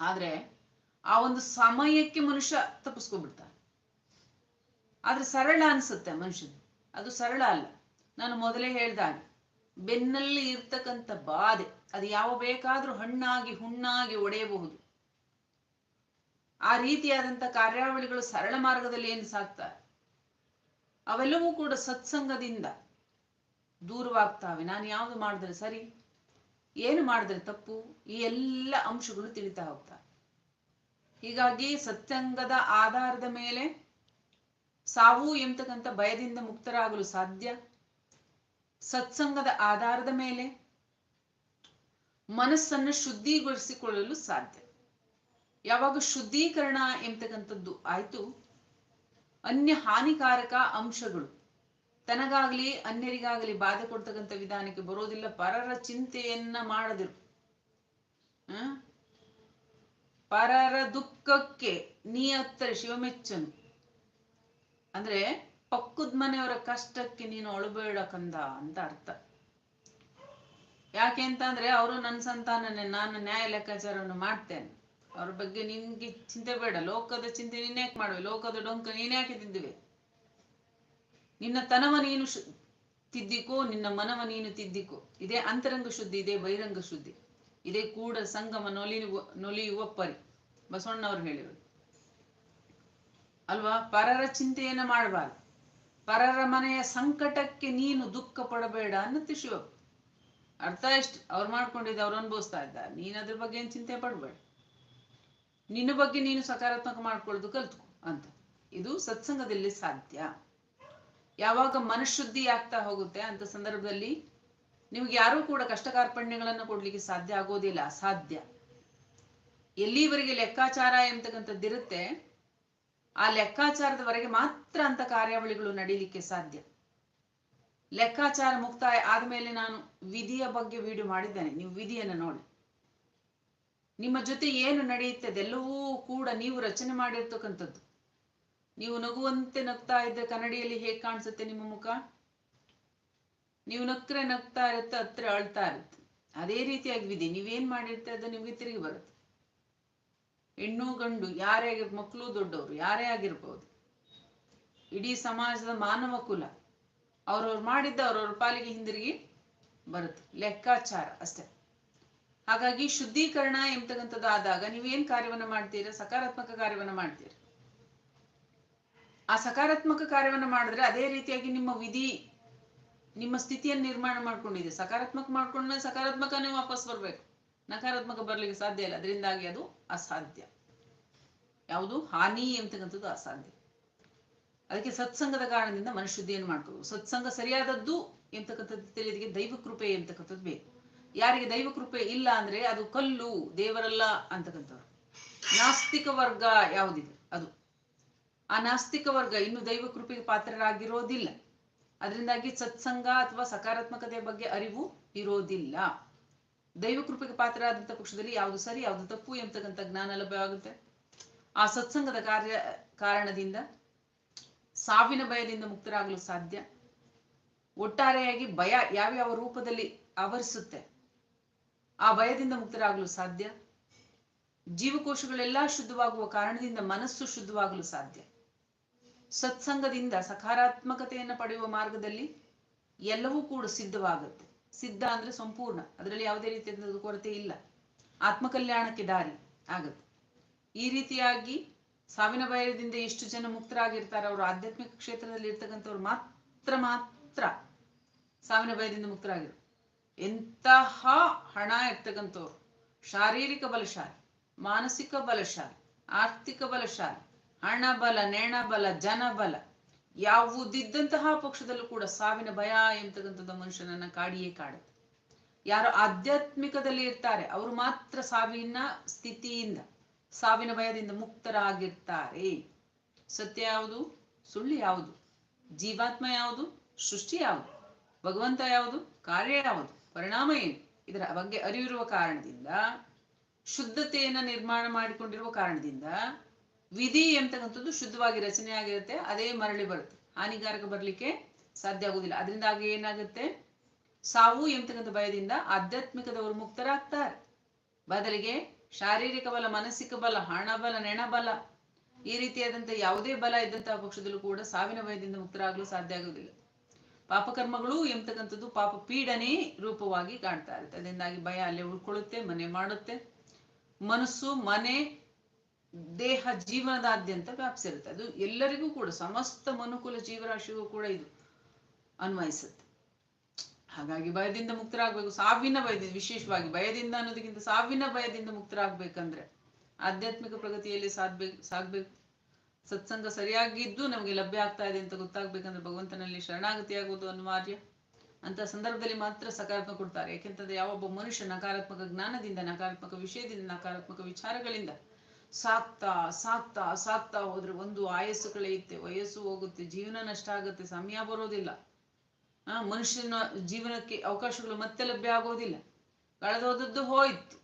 ಆದ್ರೆ ಆ ಒಂದು ಸಮಯಕ್ಕೆ ಮನುಷ್ಯ ತಪ್ಪಿಸ್ಕೊಂಡ್ಬಿಡ್ತಾನೆ. ಆದ್ರೆ ಸರಳ ಅನ್ಸುತ್ತೆ ಮನುಷ್ಯನ ಅದು ಸರಳ ಅಲ್ಲ. ನಾನು ಮೊದಲೇ ಹೇಳ್ದಾಗ ಬೆನ್ನಲ್ಲಿ ಇರ್ತಕ್ಕಂಥ ಬಾಧೆ, ಅದು ಯಾವ ಬೇಕಾದ್ರೂ ಹಣ್ಣಾಗಿ, ಹುಣ್ಣಾಗಿ ಒಡೆಯಬಹುದು. ಆ ರೀತಿಯಾದಂತ ಕಾರ್ಯಾವಳಿಗಳು ಸರಳ ಮಾರ್ಗದಲ್ಲಿ ಏನು ಸಾಕ್ತಾರೆ ಅವೆಲ್ಲವೂ ಕೂಡ ಸತ್ಸಂಗದಿಂದ ದೂರವಾಗ್ತಾವೆ. ನಾನು ಯಾವುದು ಮಾಡಿದ್ರೆ ಸರಿ, ಏನು ಮಾಡಿದ್ರೆ ತಪ್ಪು, ಈ ಎಲ್ಲ ಅಂಶಗಳು ತಿಳಿತಾ ಹೋಗ್ತವೆ. ಹೀಗಾಗಿ ಸತ್ಸಂಗದ ಆಧಾರದ ಮೇಲೆ ಸಾವು ಎಂಬತಕ್ಕಂಥ ಭಯದಿಂದ ಮುಕ್ತರಾಗಲು ಸಾಧ್ಯ. ಸತ್ಸಂಗದ ಆಧಾರದ ಮೇಲೆ ಮನಸ್ಸನ್ನು ಶುದ್ಧಿಗೊಳಿಸಿಕೊಳ್ಳಲು ಸಾಧ್ಯ. ಯಾವಾಗ ಶುದ್ಧೀಕರಣ ಎಂಬತಕ್ಕಂಥದ್ದು ಆಯ್ತು ಅನ್ಯ ಹಾನಿಕಾರಕ ಅಂಶಗಳು. ತನಗಾಗ್ಲಿ ಅನ್ಯರಿಗಾಗ್ಲಿ ಬಾಧೆ ಕೊಡ್ತಕ್ಕಂಥ ವಿಧಾನಕ್ಕೆ ಬರೋದಿಲ್ಲ. ಪರರ ಚಿಂತೆಯನ್ನ ಮಾಡದಿರು? ಪರರ ದುಃಖಕ್ಕೆ ನೀ ಹತ್ತರ ಶಿವಮೆಚ್ಚನು. ಅಂದ್ರೆ ಪಕ್ಕದ ಮನೆಯವರ ಕಷ್ಟಕ್ಕೆ ನೀನು ಒಳಬೇಡ ಕಂದ ಅಂತ ಅರ್ಥ. ಯಾಕೆ ಅಂತ ಅಂದ್ರೆ, ಅವರು ನನ್ನ ಸಂತಾನನೇ, ನಾನು ನ್ಯಾಯ ಲೆಕ್ಕಾಚಾರವನ್ನು ಮಾಡ್ತೇನೆ. ಅವ್ರ ಬಗ್ಗೆ ನಿನ್ಗೆ ಚಿಂತೆ ಬೇಡ. ಲೋಕದ ಚಿಂತೆ ನೀನ್ ಯಾಕೆ ಮಾಡುವೆ? ಲೋಕದ ಡೊಂಕ ನೀನ್ ಯಾಕೆ ತಿದ್ದುವೆ ನಿನ್ನ ತನವ ನೀನು ತಿದ್ದಿಕೋ, ನಿನ್ನ ಮನವ ನೀನು ತಿದ್ದಿಕೋ. ಇದೇ ಅಂತರಂಗ ಶುದ್ಧಿ, ಇದೇ ಬಹಿರಂಗ ಶುದ್ಧಿ. ಇದೇ ಕೂಡ ಸಂಗಮ ನೊಲಿಯುವ ನೊಲಿಯುವ ಪರಿ. ಬಸವಣ್ಣವ್ರು ಹೇಳಿರೋದು ಅಲ್ವಾ? ಪರರ ಚಿಂತೆಯನ್ನ ಮಾಡಬಾರ್ದು. ಪರರ ಮನೆಯ ಸಂಕಟಕ್ಕೆ ನೀನು ದುಃಖ ಪಡಬೇಡ ಅನ್ನತ್ತೆ ಶಿವಪ್ಪ ಅರ್ಥ ಎಷ್ಟು ಅವ್ರು ಮಾಡ್ಕೊಂಡಿದ್ದ, ಅವ್ರು ಅನುಭವಿಸ್ತಾ ಇದ್ದ. ನೀನ್ ಅದ್ರ ಬಗ್ಗೆ ಏನ್ ಚಿಂತೆ ಪಡ್ಬೇಡ. ನಿನ್ನ ಬಗ್ಗೆ ನೀನು ಸಕಾರಾತ್ಮಕ ಮಾಡ್ಕೊಳ್ಳೋದು ಕಲ್ತ್ಕೊ ಅಂತ. ಇದು ಸತ್ಸಂಗದಲ್ಲಿ ಸಾಧ್ಯ. ಯಾವಾಗ ಮನಃಶುದ್ಧಿ ಆಗ್ತಾ ಹೋಗುತ್ತೆ ಅಂತ ಸಂದರ್ಭದಲ್ಲಿ ನಿಮ್ಗೆ ಯಾರೂ ಕೂಡ ಕಷ್ಟ ಕಾರ್ಪಣ್ಯಗಳನ್ನ ಕೊಡ್ಲಿಕ್ಕೆ ಸಾಧ್ಯ ಆಗೋದಿಲ್ಲ ಅಸಾಧ್ಯ ಎಲ್ಲಿವರೆಗೆ ಲೆಕ್ಕಾಚಾರ ಎಂತಕ್ಕಂಥದ್ದಿರುತ್ತೆ ಆ ಲೆಕ್ಕಾಚಾರದವರೆಗೆ ಮಾತ್ರ ಅಂತ ಕಾರ್ಯಾವಳಿಗಳು ನಡೀಲಿಕ್ಕೆ ಸಾಧ್ಯ. ಲೆಕ್ಕಾಚಾರ ಮುಕ್ತಾಯ ಆದ್ಮೇಲೆ ನಾನು ವಿಧಿಯ ಬಗ್ಗೆ ವಿಡಿಯೋ ಮಾಡಿದ್ದೇನೆ, ನೀವು ವಿಧಿಯನ್ನು ನೋಡಿ. ನಿಮ್ಮ ಜೊತೆ ಏನು ನಡೆಯುತ್ತೆ ಅದೆಲ್ಲವೂ ಕೂಡ ನೀವು ರಚನೆ ಮಾಡಿರ್ತಕ್ಕಂಥದ್ದು. ನೀವು ನಗುವಂತೆ ನಗ್ತಾ ಇದ್ದ ಕನ್ನಡಿಯಲ್ಲಿ ಹೇಗೆ ಕಾಣಿಸುತ್ತೆ ನಿಮ್ಮ ಮುಖ? ನೀವು ನಕ್ರೆ ನಗ್ತಾ ಇರುತ್ತೆ, ಹತ್ರ ಅಳ್ತಾ ಇರುತ್ತೆ. ಅದೇ ರೀತಿಯಾಗಿ ವಿಧಿ, ನೀವೇನ್ ಮಾಡಿರ್ತೆ ಅದು ನಿಮ್ಗೆ ತಿರುಗಿ ಬರುತ್ತೆ. ಹೆಣ್ಣು ಗಂಡು, ಯಾರೇ ಆಗಿರ್ ಮಕ್ಕಳು ದೊಡ್ಡವರು, ಯಾರೇ ಆಗಿರ್ಬೋದು. ಇಡೀ ಸಮಾಜದ ಮಾನವ ಕುಲ, ಅವ್ರವ್ರು ಮಾಡಿದ್ದ ಅವ್ರವ್ರ ಪಾಲಿಗೆ ಹಿಂದಿರುಗಿ ಬರುತ್ತೆ. ಲೆಕ್ಕಾಚಾರ ಅಷ್ಟೇ. ಹಾಗಾಗಿ ಶುದ್ಧೀಕರಣ ಎಂಬತಕ್ಕಂಥದ್ದು ಆದಾಗ ನೀವೇನ್ ಕಾರ್ಯವನ್ನ ಮಾಡ್ತೀರಾ? ಸಕಾರಾತ್ಮಕ ಕಾರ್ಯವನ್ನ ಮಾಡ್ತೀರ? ಆ ಸಕಾರಾತ್ಮಕ ಕಾರ್ಯವನ್ನ ಮಾಡಿದ್ರೆ ಅದೇ ರೀತಿಯಾಗಿ ನಿಮ್ಮ ವಿಧಿ, ನಿಮ್ಮ ಸ್ಥಿತಿಯನ್ನು ನಿರ್ಮಾಣ ಮಾಡ್ಕೊಂಡಿದೆ. ಸಕಾರಾತ್ಮಕ ಮಾಡ್ಕೊಂಡ್ಮೇಲೆ ಸಕಾರಾತ್ಮಕನೇ ವಾಪಸ್ ಬರ್ಬೇಕು. ನಕಾರಾತ್ಮಕ ಬರ್ಲಿಕ್ಕೆ ಸಾಧ್ಯ ಇಲ್ಲ. ಅದರಿಂದಾಗಿ ಅದು ಅಸಾಧ್ಯ. ಯಾವುದು? ಹಾನಿ ಎಂಬತಕ್ಕಂಥದ್ದು ಅಸಾಧ್ಯ. ಅದಕ್ಕೆ ಸತ್ಸಂಗದ ಕಾರಣದಿಂದ ಮನಶುದ್ಧಿಯನ್ನು ಮಾಡ್ಕೋಬೇಕು. ಸತ್ಸಂಗ ಸರಿಯಾದದ್ದು ಎಂತಕ್ಕಂಥದ್ದು ತಿಳಿಯೋದಕ್ಕೆ ದೈವ ಕೃಪೆ ಎಂತಕ್ಕಂಥದ್ದು ಬೇಕು. ಯಾರಿಗೆ ದೈವ ಕೃಪೆ ಇಲ್ಲ ಅಂದ್ರೆ ಅದು ಕಲ್ಲು, ದೇವರಲ್ಲ ಅಂತಕ್ಕಂಥವ್ರು. ನಾಸ್ತಿಕ ವರ್ಗ ಯಾವುದಿದೆ? ಅದು. ಆ ನಾಸ್ತಿಕ ವರ್ಗ ಇನ್ನು ದೈವ ಕೃಪೆಗೆ ಪಾತ್ರರಾಗಿರೋದಿಲ್ಲ. ಅದರಿಂದಾಗಿ ಸತ್ಸಂಗ ಅಥವಾ ಸಕಾರಾತ್ಮಕತೆಯ ಬಗ್ಗೆ ಅರಿವು ಇರೋದಿಲ್ಲ. ದೈವ ಕೃಪೆಗೆ ಪಾತ್ರರಾದಂಥ ಪಕ್ಷದಲ್ಲಿ ಯಾವುದು ಸರಿ, ಯಾವುದು ತಪ್ಪು ಎಂಬತಕ್ಕಂಥ ಜ್ಞಾನ ಲಭ್ಯವಾಗುತ್ತೆ. ಆ ಸತ್ಸಂಗದ ಕಾರ್ಯ, ಕಾರಣದಿಂದ ಸಾವಿನ ಭಯದಿಂದ ಮುಕ್ತರಾಗಲು ಸಾಧ್ಯ. ಒಟ್ಟಾರೆಯಾಗಿ ಭಯ ಯಾವ್ಯಾವ ರೂಪದಲ್ಲಿ ಆವರಿಸುತ್ತೆ? ಆ ಭಯದಿಂದ ಮುಕ್ತರಾಗಲು ಸಾಧ್ಯ? ಜೀವಕೋಶಗಳೆಲ್ಲ ಶುದ್ಧವಾಗುವ ಕಾರಣದಿಂದ ಮನಸ್ಸು ಶುದ್ಧವಾಗಲು ಸಾಧ್ಯ? ಸತ್ಸಂಗದಿಂದ ಸಕಾರಾತ್ಮಕತೆಯನ್ನು ಪಡೆಯುವ ಮಾರ್ಗದಲ್ಲಿ ಎಲ್ಲವೂ ಕೂಡ ಸಿದ್ಧವಾಗುತ್ತೆ. ಸಿದ್ಧ ಅಂದ್ರೆ ಸಂಪೂರ್ಣ. ಅದರಲ್ಲಿ ಯಾವುದೇ ರೀತಿಯ ಕೊರತೆ ಇಲ್ಲ. ಆತ್ಮಕಲ್ಯಾಣಕ್ಕೆ ದಾರಿ ಆಗುತ್ತೆ. ಈ ರೀತಿಯಾಗಿ ಸಾವಿನ ಭಯದಿಂದ ಎಷ್ಟು ಜನ ಮುಕ್ತರಾಗಿರ್ತಾರೆ ಅವರು ಆಧ್ಯಾತ್ಮಿಕ ಕ್ಷೇತ್ರದಲ್ಲಿ ಇರ್ತಕ್ಕಂಥವ್ರು ಮಾತ್ರ ಮಾತ್ರ ಸಾವಿನ ಭಯದಿಂದ ಮುಕ್ತರಾಗಿರು ಎಂತಹ ಹಣ ಇರ್ತಕ್ಕಂಥವ್ರು, ಶಾರೀರಿಕ ಬಲಶಾಲಿ, ಮಾನಸಿಕ ಬಲಶಾಲಿ, ಆರ್ಥಿಕ ಬಲಶಾಲಿ ಹಣ ಬಲ ನೆಣ ಬಲ ಜನ ಬಲ ಯಾವುದಿದ್ದಂತಹ ಪಕ್ಷದಲ್ಲೂ ಕೂಡ ಸಾವಿನ ಭಯ ಎಂತಕ್ಕಂಥದ್ದು ಮನುಷ್ಯನನ್ನ ಕಾಡಿಯೇ ಕಾಡುತ್ತೆ. ಯಾರು ಆಧ್ಯಾತ್ಮಿಕದಲ್ಲಿ ಇರ್ತಾರೆ, ಅವರು ಮಾತ್ರ ಸಾವಿನ ಸ್ಥಿತಿಯಿಂದ, ಸಾವಿನ ಭಯದಿಂದ ಮುಕ್ತರಾಗಿರ್ತಾರೆ. ಸತ್ಯ ಯಾವುದು? ಸುಳ್ಳು ಯಾವುದು? ಜೀವಾತ್ಮ ಯಾವುದು? ಸೃಷ್ಟಿ ಯಾವುದು? ಭಗವಂತ ಯಾವುದು? ಕಾರ್ಯ ಯಾವುದು? ಪರಿಣಾಮ ಏನು? ಇದರ ಬಗ್ಗೆ ಅರಿವಿರುವ ಕಾರಣದಿಂದ, ಶುದ್ಧತೆಯನ್ನ ನಿರ್ಮಾಣ ಮಾಡಿಕೊಂಡಿರುವ ಕಾರಣದಿಂದ ವಿಧಿ ಎಂತಕ್ಕಂಥದ್ದು ಶುದ್ಧವಾಗಿ ರಚನೆ ಆಗಿರುತ್ತೆ, ಅದೇ ಮರಳಿ ಬರುತ್ತೆ. ಹಾನಿಕಾರಕ ಬರಲಿಕ್ಕೆ ಸಾಧ್ಯ ಆಗುವುದಿಲ್ಲ. ಅದರಿಂದಾಗಿ ಏನಾಗುತ್ತೆ? ಸಾವು ಎಂತಕ್ಕಂಥ ಭಯದಿಂದ ಆಧ್ಯಾತ್ಮಿಕದವರು ಮುಕ್ತರಾಗ್ತಾರೆ. ಬದಲಿಗೆ ಶಾರೀರಿಕ ಬಲ, ಮಾನಸಿಕ ಬಲ, ಹಣ ಬಲ, ನೆಣ ಬಲ, ಈ ರೀತಿಯಾದಂತಹ ಯಾವುದೇ ಬಲ ಇದ್ದಂತಹ ಪಕ್ಷದಲ್ಲೂ ಕೂಡ ಸಾವಿನ ಭಯದಿಂದ ಮುಕ್ತರಾಗಲು ಸಾಧ್ಯ ಆಗುವುದಿಲ್ಲ. ಪಾಪಕರ್ಮಗಳು ಎಂಬತಕ್ಕಂಥದ್ದು ಪಾಪ ಪೀಡನೆ ರೂಪವಾಗಿ ಕಾಣ್ತಾ ಇರುತ್ತೆ. ಅದರಿಂದಾಗಿ ಭಯ ಅಲ್ಲೇ ಉಳ್ಕೊಳ್ಳುತ್ತೆ, ಮನೆ ಮಾಡುತ್ತೆ. ಮನಸ್ಸು, ಮನೆ, ದೇಹ, ಜೀವನದಾದ್ಯಂತ ವ್ಯಾಪಿಸಿರುತ್ತೆ. ಅದು ಎಲ್ಲರಿಗೂ ಕೂಡ, ಸಮಸ್ತ ಮನುಕುಲ ಜೀವರಾಶಿಗೂ ಕೂಡ ಇದು ಅನ್ವಯಿಸುತ್ತೆ. ಹಾಗಾಗಿ ಭಯದಿಂದ ಮುಕ್ತರಾಗಬೇಕು. ಸಾವಿನ ಭಯದಿಂದ, ವಿಶೇಷವಾಗಿ ಭಯದಿಂದ ಅನ್ನೋದಕ್ಕಿಂತ ಸಾವಿನ ಭಯದಿಂದ ಮುಕ್ತರಾಗಬೇಕಂದ್ರೆ, ಆಧ್ಯಾತ್ಮಿಕ ಪ್ರಗತಿಯಲ್ಲಿ ಸಾಧ್ಬೇಕು ಸಾಗ್ಬೇಕು. ಸತ್ಸಂಗ ಸರಿಯಾಗಿದ್ದು ನಮಗೆ ಲಭ್ಯ ಆಗ್ತಾ ಇದೆ ಅಂತ ಗೊತ್ತಾಗ್ಬೇಕಂದ್ರೆ ಭಗವಂತನಲ್ಲಿ ಶರಣಾಗತಿಯಾಗುವುದು ಅನಿವಾರ್ಯ ಅಂತ ಸಂದರ್ಭದಲ್ಲಿ ಮಾತ್ರ ಸಕಾರಾತ್ಮಕ ಕೊಡ್ತಾರೆ. ಯಾಕೆಂತಂದ್ರೆ ಯಾವೊಬ್ಬ ಮನುಷ್ಯ ನಕಾರಾತ್ಮಕ ಜ್ಞಾನದಿಂದ, ನಕಾರಾತ್ಮಕ ವಿಷಯದಿಂದ, ನಕಾರಾತ್ಮಕ ವಿಚಾರಗಳಿಂದ ಸಾಕ್ತಾ ಸಾಕ್ತಾ ಸಾಕ್ತಾ ಹೋದ್ರೆ ಒಂದು ಆಯಸ್ಸು ಕಳೆಯುತ್ತೆ ವಯಸ್ಸು ಹೋಗುತ್ತೆ, ಜೀವನ ನಷ್ಟ ಆಗುತ್ತೆ, ಸಮಯ ಬರೋದಿಲ್ಲ. ಆ, ಮನುಷ್ಯನ ಜೀವನಕ್ಕೆ ಅವಕಾಶಗಳು ಮತ್ತೆ ಲಭ್ಯ ಆಗೋದಿಲ್ಲ. ಕಳೆದೋದದ್ದು ಹೋಯ್ತು.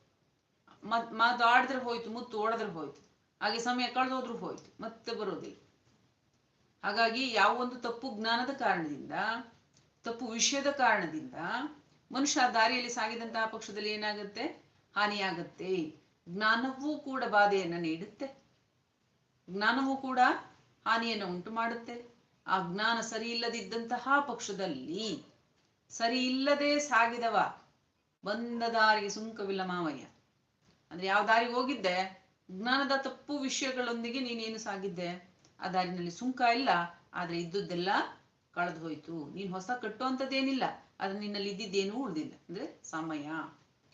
ಮತ್ ಮಾತು ಆಡಿದ್ರೆ ಹೋಯ್ತು, ಮುತ್ತು ಓಡಿದ್ರೆ ಹೋಯ್ತು. ಹಾಗೆ ಸಮಯ ಕಳೆದೋದ್ರೂ ಹೋಯ್ತು, ಮತ್ತೆ ಬರೋದಿಲ್ಲ. ಹಾಗಾಗಿ ಯಾವ ಒಂದು ತಪ್ಪು ಜ್ಞಾನದ ಕಾರಣದಿಂದ, ತಪ್ಪು ವಿಷಯದ ಕಾರಣದಿಂದ ಮನುಷ್ಯ ದಾರಿಯಲ್ಲಿ ಸಾಗಿದಂತಹ ಪಕ್ಷದಲ್ಲಿ ಏನಾಗುತ್ತೆ? ಹಾನಿಯಾಗತ್ತೆ. ಜ್ಞಾನವೂ ಕೂಡ ಬಾಧೆಯನ್ನು ನೀಡುತ್ತೆ. ಜ್ಞಾನವೂ ಕೂಡ ಹಾನಿಯನ್ನು ಉಂಟು ಮಾಡುತ್ತೆ. ಆ ಜ್ಞಾನ ಸರಿ ಇಲ್ಲದಿದ್ದಂತಹ ಪಕ್ಷದಲ್ಲಿ ಸರಿ ಇಲ್ಲದೆ ಸಾಗಿದವ ಬಂದ ದಾರಿಗೆ ಸುಂಕವಿಲ್ಲ ಮಾವಯ್ಯ. ಅಂದ್ರೆ ಯಾವ ದಾರಿಗೆ ಹೋಗಿದ್ದೆ? ಜ್ಞಾನದ ತಪ್ಪು ವಿಷಯಗಳೊಂದಿಗೆ ನೀನೇನು ಸಾಗಿದ್ದೆ? ಆ ದಾರಿನಲ್ಲಿ ಸುಂಕ ಇಲ್ಲ, ಆದ್ರೆ ಇದ್ದುದೆಲ್ಲ ಕಳೆದು ಹೋಯ್ತು. ನೀನ್ ಹೊಸ ಕಟ್ಟುವಂಥದ್ದೇನಿಲ್ಲ. ಆದ್ರೆ ನಿನ್ನಲ್ಲಿ ಇದ್ದಿದ್ದೇನೂ ಉಳಿದಿಲ್ಲ. ಅಂದ್ರೆ ಸಮಯ,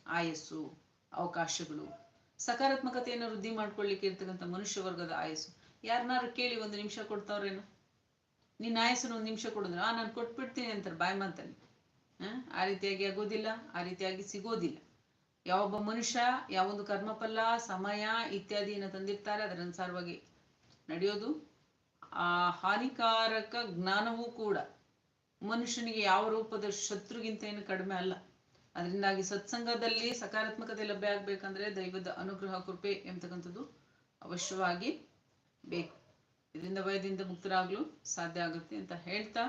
ಆಯಸ್ಸು, ಅವಕಾಶಗಳು, ಸಕಾರಾತ್ಮಕತೆಯನ್ನು ವೃದ್ಧಿ ಮಾಡ್ಕೊಳ್ಳಿಕ್ಕೆ ಇರ್ತಕ್ಕಂಥ ಮನುಷ್ಯ ವರ್ಗದ ಆಯಸ್ಸು. ಯಾರನ್ನಾರು ಕೇಳಿ ಒಂದು ನಿಮಿಷ ಕೊಡ್ತಾವ್ರೇನು? ನಿನ್ನ ಆಯಸ್ಸನ್ನು ಒಂದು ನಿಮಿಷ ಕೊಡುದ್ರ, ಆ, ನಾನು ಕೊಟ್ಬಿಡ್ತೀನಿ ಅಂತಾರೆ ಬಾಯ್ ಮಾತಲ್ಲಿ. ಆ ರೀತಿಯಾಗಿ ಆಗೋದಿಲ್ಲ, ಆ ರೀತಿಯಾಗಿ ಸಿಗೋದಿಲ್ಲ. ಯಾವೊಬ್ಬ ಮನುಷ್ಯ ಯಾವೊಂದು ಕರ್ಮಫಲ, ಸಮಯ ಇತ್ಯಾದಿಯನ್ನು ತಂದಿರ್ತಾರೆ, ಅದರ ಅನುಸಾರವಾಗಿ ನಡೆಯೋದು. ಆ ಹಾನಿಕಾರಕ ಜ್ಞಾನವೂ ಕೂಡ ಮನುಷ್ಯನಿಗೆ ಯಾವ ರೂಪದ ಶತ್ರುಗಿಂತ ಏನು ಕಡಿಮೆ ಅಲ್ಲ. ಅದರಿಂದಾಗಿ ಸತ್ಸಂಗದಲ್ಲಿ ಸಕಾರಾತ್ಮಕತೆ ಲಭ್ಯ ಆಗ್ಬೇಕಂದ್ರೆ ದೈವದ ಅನುಗ್ರಹ, ಕೃಪೆ ಎಂಬತಕ್ಕಂಥದ್ದು ಅವಶ್ಯವಾಗಿ ಬೇಕು. ಇದರಿಂದ ಭಯದಿಂದ ಮುಕ್ತರಾಗಲು ಸಾಧ್ಯ ಆಗುತ್ತೆ ಅಂತ ಹೇಳ್ತಾ,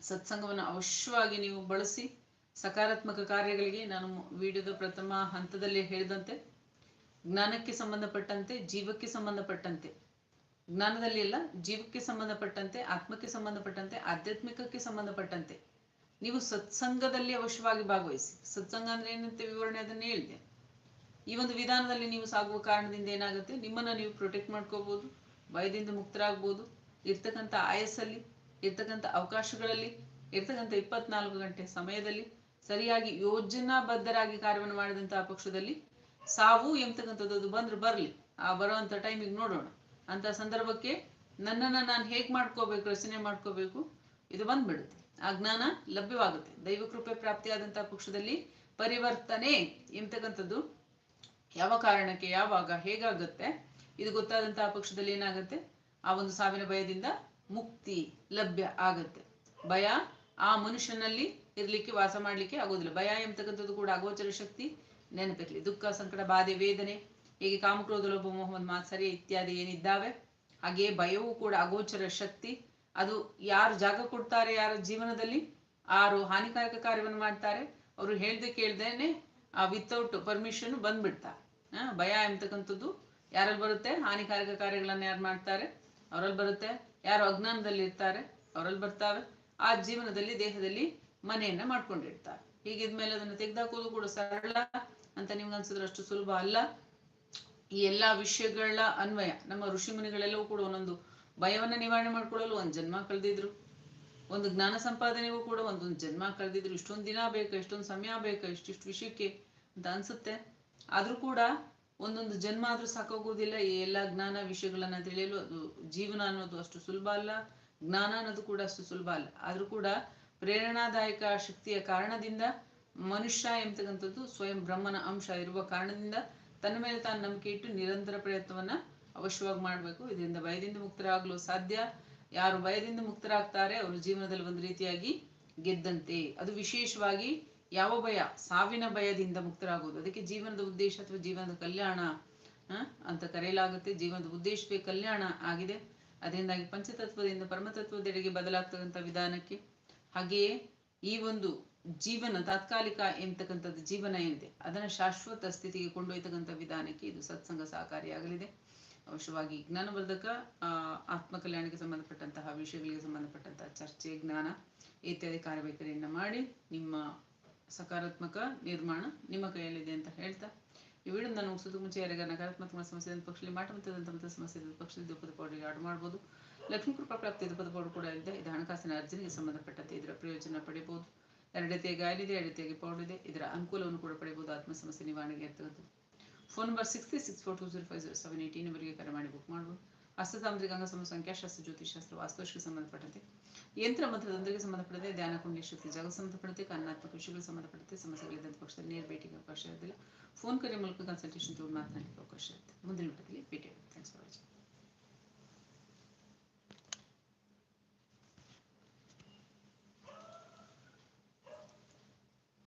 ಸತ್ಸಂಗವನ್ನು ಅವಶ್ಯವಾಗಿ ನೀವು ಬಳಸಿ ಸಕಾರಾತ್ಮಕ ಕಾರ್ಯಗಳಿಗೆ ನಾನು ವಿಡಿಯೋದ ಪ್ರಥಮ ಹಂತದಲ್ಲಿ ಹೇಳಿದಂತೆ, ಜ್ಞಾನಕ್ಕೆ ಸಂಬಂಧಪಟ್ಟಂತೆ, ಜೀವಕ್ಕೆ ಸಂಬಂಧಪಟ್ಟಂತೆ. ಜ್ಞಾನದಲ್ಲಿ ಅಲ್ಲ, ಜೀವಕ್ಕೆ ಸಂಬಂಧಪಟ್ಟಂತೆ, ಆತ್ಮಕ್ಕೆ ಸಂಬಂಧಪಟ್ಟಂತೆ, ಆಧ್ಯಾತ್ಮಿಕಕ್ಕೆ ಸಂಬಂಧಪಟ್ಟಂತೆ. ನೀವು ಸತ್ಸಂಗದಲ್ಲಿ ಅವಶ್ಯವಾಗಿ ಭಾಗವಹಿಸಿ. ಸತ್ಸಂಗ ಅಂದ್ರೆ ಏನಂತೆ ವಿವರಣೆ ಅದನ್ನ ಹೇಳಿದೆ. ಈ ಒಂದು ವಿಧಾನದಲ್ಲಿ ನೀವು ಸಾಗುವ ಕಾರಣದಿಂದ ಏನಾಗುತ್ತೆ? ನಿಮ್ಮನ್ನ ನೀವು ಪ್ರೊಟೆಕ್ಟ್ ಮಾಡ್ಕೋಬಹುದು ಭಯದಿಂದ ಮುಕ್ತರಾಗ್ಬೋದು. ಇರ್ತಕ್ಕಂಥ ಆಯಸ್ಸಲ್ಲಿ, ಇರ್ತಕ್ಕಂಥ ಅವಕಾಶಗಳಲ್ಲಿ, ಇರ್ತಕ್ಕಂಥ ಇಪ್ಪತ್ನಾಲ್ಕು ಗಂಟೆ ಸಮಯದಲ್ಲಿ ಸರಿಯಾಗಿ ಯೋಜನಾಬದ್ಧರಾಗಿ ಕಾರ್ಯವನ್ನು ಮಾಡಿದಂತಹ ಪಕ್ಷದಲ್ಲಿ ಸಾವು ಎಂಬತಕ್ಕಂಥದ್ದು ಬಂದ್ರೆ ಬರಲಿ. ಆ ಬರುವಂತ ಟೈಮಿಗೆ ನೋಡೋಣ. ಅಂತ ಸಂದರ್ಭಕ್ಕೆ ನನ್ನನ್ನು ನಾನು ಹೇಗೆ ಮಾಡ್ಕೋಬೇಕು, ರಚನೆ ಮಾಡ್ಕೋಬೇಕು, ಇದು ಬಂದ್ಬಿಡುತ್ತೆ. ಆ ಜ್ಞಾನ ಲಭ್ಯವಾಗುತ್ತೆ. ದೈವ ಕೃಪೆ ಪ್ರಾಪ್ತಿಯಾದಂತಹ ಪಕ್ಷದಲ್ಲಿ ಪರಿವರ್ತನೆ ಎಂಬತಕ್ಕಂಥದ್ದು ಯಾವ ಕಾರಣಕ್ಕೆ, ಯಾವಾಗ, ಹೇಗಾಗುತ್ತೆ, ಇದು ಗೊತ್ತಾದಂತಹ ಪಕ್ಷದಲ್ಲಿ ಏನಾಗುತ್ತೆ? ಆ ಒಂದು ಸಾವಿನ ಭಯದಿಂದ ಮುಕ್ತಿ ಲಭ್ಯ ಆಗತ್ತೆ. ಭಯ ಆ ಮನುಷ್ಯನಲ್ಲಿ ಇರ್ಲಿಕ್ಕೆ ವಾಸ ಮಾಡ್ಲಿಕ್ಕೆ ಆಗೋದಿಲ್ಲ. ಭಯ ಎಂಬತಕ್ಕಂಥದ್ದು ಕೂಡ ಅಗೋಚರ ಶಕ್ತಿ ನೆನಪಿರ್ಲಿ. ದುಃಖ ಸಂಕಟ ಬಾಧೆ ವೇದನೆ ಹೀಗೆ ಕಾಮಕ್ರೋಧ ಲೋಭ ಮೊಹಮ್ಮದ್ ಮಾತ್ಸರಿ ಇತ್ಯಾದಿ ಏನಿದ್ದಾವೆ ಹಾಗೆಯೇ ಭಯವೂ ಕೂಡ ಅಗೋಚರ ಶಕ್ತಿ. ಅದು ಯಾರು ಜಾಗ ಕೊಡ್ತಾರೆ ಯಾರ ಜೀವನದಲ್ಲಿ ಯಾರು ಹಾನಿಕಾರಕ ಕಾರ್ಯವನ್ನು ಮಾಡ್ತಾರೆ. ಅವರು ಹೇಳ್ದೆ ಕೇಳ್ದೇನೆ ವಿತೌಟ್ ಪರ್ಮಿಷನ್ ಬಂದ್ಬಿಡ್ತಾರೆ. ಆ, ಭಯ ಎಂಬತಕ್ಕಂಥದ್ದು ಯಾರಲ್ಲಿ ಬರುತ್ತೆ? ಹಾನಿಕಾರಕ ಕಾರ್ಯಗಳನ್ನು ಯಾರು ಮಾಡ್ತಾರೆ? ಅವರಲ್ಲಿ ಬರುತ್ತೆ. ಯಾರು ಅಜ್ಞಾನದಲ್ಲಿ ಇರ್ತಾರೆ ಅವರಲ್ಲಿ ಬರ್ತಾವೆ. ಆ ಜೀವನದಲ್ಲಿ ದೇಹದಲ್ಲಿ ಮನೆಯನ್ನ ಮಾಡ್ಕೊಂಡಿರ್ತಾರೆ. ಹೀಗಿದ್ಮೇಲೆ ಅದನ್ನು ತೆಗೆದಾಕೋದು ಕೂಡ ಸರಳ ಅಂತ ನಿಮ್ಗೆ ಅನ್ಸಿದ್ರೆ ಅಷ್ಟು ಸುಲಭ ಅಲ್ಲ. ಈ ಎಲ್ಲಾ ವಿಷಯಗಳ ಅನ್ವಯ, ನಮ್ಮ ಋಷಿ ಮುನಿಗಳೆಲ್ಲವೂ ಕೂಡ ಒಂದೊಂದು ಭಯವನ್ನ ನಿವಾರಣೆ ಮಾಡ್ಕೊಳ್ಳಲು ಒಂದ್ ಜನ್ಮ ಕಳೆದಿದ್ರು. ಒಂದು ಜ್ಞಾನ ಸಂಪಾದನೆಗೂ ಕೂಡ ಒಂದೊಂದು ಜನ್ಮ ಕಳೆದಿದ್ರು. ಇಷ್ಟೊಂದು ದಿನ ಬೇಕಾ, ಇಷ್ಟೊಂದು ಸಮಯ ಬೇಕಾ, ಇಷ್ಟಿಷ್ಟು ವಿಷಯಕ್ಕೆ ಅಂತ ಅನ್ಸುತ್ತೆ. ಆದ್ರೂ ಕೂಡ ಒಂದೊಂದು ಜನ್ಮ ಆದ್ರೂ ಸಾಕಾಗೋದಿಲ್ಲ. ಈ ಎಲ್ಲಾ ಜ್ಞಾನ ವಿಷಯಗಳನ್ನ ತಿಳಿಯಲು ಅದು ಜೀವನ ಅನ್ನೋದು ಅಷ್ಟು ಸುಲಭ ಅಲ್ಲ. ಜ್ಞಾನ ಅನ್ನೋದು ಕೂಡ ಅಷ್ಟು ಸುಲಭ ಅಲ್ಲ. ಆದ್ರೂ ಕೂಡ ಪ್ರೇರಣಾದಾಯಕ ಶಕ್ತಿಯ ಕಾರಣದಿಂದ ಮನುಷ್ಯ ಎಂಬತಕ್ಕಂಥದ್ದು ಸ್ವಯಂ ಬ್ರಹ್ಮನ ಅಂಶ ಇರುವ ಕಾರಣದಿಂದ ತನ್ನ ಮೇಲೆ ತಾನು ನಂಬಿಕೆ ಇಟ್ಟು ನಿರಂತರ ಪ್ರಯತ್ನವನ್ನ ಅವಶ್ಯವಾಗಿ ಮಾಡಬೇಕು. ಇದರಿಂದ ಭಯದಿಂದ ಮುಕ್ತರಾಗಲು ಸಾಧ್ಯ. ಯಾರು ಭಯದಿಂದ ಮುಕ್ತರಾಗ್ತಾರೆ, ಅವರು ಜೀವನದಲ್ಲಿ ಒಂದು ರೀತಿಯಾಗಿ ಗೆದ್ದಂತೆ. ಅದು ವಿಶೇಷವಾಗಿ ಯಾವ ಭಯ? ಸಾವಿನ ಭಯದಿಂದ ಮುಕ್ತರಾಗುವುದು. ಅದಕ್ಕೆ ಜೀವನದ ಉದ್ದೇಶ ಅಥವಾ ಜೀವನದ ಕಲ್ಯಾಣ ಅಂತ ಕರೆಯಲಾಗುತ್ತೆ. ಜೀವನದ ಉದ್ದೇಶವೇ ಕಲ್ಯಾಣ ಆಗಿದೆ. ಅದರಿಂದಾಗಿ ಪಂಚತತ್ವದಿಂದ ಪರಮತತ್ವದೆಡೆಗೆ ಬದಲಾಗ್ತಕ್ಕಂಥ ವಿಧಾನಕ್ಕೆ ಹಾಗೆಯೇ ಈ ಒಂದು ಜೀವನ ತಾತ್ಕಾಲಿಕ ಎಂಬತಕ್ಕಂಥದ್ದು ಜೀವನ ಏನಿದೆ, ಅದನ್ನ ಶಾಶ್ವತ ಸ್ಥಿತಿಗೆ ಕೊಂಡೊಯ್ತಕ್ಕಂಥ ವಿಧಾನಕ್ಕೆ ಇದು ಸತ್ಸಂಗ ಸಹಕಾರಿಯಾಗಲಿದೆ. ಅವಶ್ಯವಾಗಿ ಜ್ಞಾನವರ್ಧಕ ಆತ್ಮಕಲ್ಯಾಣಕ್ಕೆ ಆತ್ಮ ಕಲ್ಯಾಣಕ್ಕೆ ಸಂಬಂಧಪಟ್ಟಂತಹ ವಿಷಯಗಳಿಗೆ ಸಂಬಂಧಪಟ್ಟಂತಹ ಚರ್ಚೆ, ಜ್ಞಾನ ಇತ್ಯಾದಿ ಕಾರ್ಯವೈಖರಿಯನ್ನ ಮಾಡಿ ನಿಮ್ಮ ಸಕಾರಾತ್ಮಕ ನಿರ್ಮಾಣ ನಿಮ್ಮ ಕೈಯಲ್ಲಿದೆ ಅಂತ ಹೇಳ್ತಾ ಈ ವಿಡಿಯೋ ನಾನು ಮುಂಚೆ ಯಾರಿಗಾರ ನಕಾರಾತ್ಮಕ ಸಮಸ್ಯೆ ಪಕ್ಷದಲ್ಲಿ ಮಾಟ ಮತದಂತ ಮತ ಸಮಸ್ಯೆ ಪಕ್ಷದಲ್ಲಿ ದುಃಖದ ಪೌಡರಿಗೆ ಆರ್ಡರ್ ಮಾಡ್ಬೋದು. ಲಕ್ಷ್ಮೀ ಕೃಪಾ ಪ್ರಾಪ್ತಿ ಪೌಡರ್ ಕೂಡ ಇದೆ. ಇದು ಹಣಕಾಸಿನ ಅರ್ಜನೆಗೆ ಸಂಬಂಧಪಟ್ಟಂತೆ ಇದರ ಪ್ರಯೋಜನ ಪಡೆಯಬಹುದು. ಎರಡು ಗಾಯಲಿದೆ ಪೌಡರ್ ಇದೆ ಇದರ ಅನುಕೂಲವನ್ನು ಕೂಡ ಪಡೆಯಬಹುದು. ಆತ್ಮ ಸಮಸ್ಯೆ ನಿವಾರಣೆಗೆ ಇರ್ತಕ್ಕಂಥದ್ದು phone number six three six four two zero five zero seven eighty ನಂಬರ್ಗೆ ಕರೆ ಮಾಡಿ ಬುಕ್ ಮಾಡ್ಬೋದು ಹಸ್ತತಾಂತ್ರಿಕ ಅಂಗಸಮ ಸಂಖ್ಯಾಶಾಸ್ತ್ರ ಜ್ಯೋತಿಷಾಸ್ತ್ರ ವಾಸ್ತುಶಕ್ಕೆ ಸಂಬಂಧಪಟ್ಟಂತೆ. ಯಂತ್ರ ಮಂತ್ರದೊಂದಿಗೆ ಸಂಬಂಧಪಟ್ಟಂತೆ, ಧ್ಯಾನ ಕುಂಡಿ ಶಕ್ತಿ, ಜಾಗ ಸಂಬಂಧಪಟ್ಟಂತೆ ಕರ್ನಾಟಕ ವಿಷಯಗಳಿಗೆ ಸಂಬಂಧಪಟ್ಟಂತೆ ಸಮಸ್ಯೆಗಳಿದ್ದಂಥ ಪಕ್ಷದಲ್ಲಿ ನೇರ ಭೇಟಿಗೆ ಅವಕಾಶ ಇರೋದಿಲ್ಲ. ಫೋನ್ ಕರೆ ಮೂಲಕ ಕನ್ಸಲ್ಟೇಷನ್ ತಗೊಂಡು ಮಾತನಾಡಲಿಕ್ಕೆ ಅವಕಾಶ ಇರುತ್ತೆ. ಮುಂದಿನ ಮಟ್ಟದಲ್ಲಿ ಭೇಟಿ ಥ್ಯಾಂಕ್ಸ್ ಫಾರ್ ವಾಚಿಂಗ್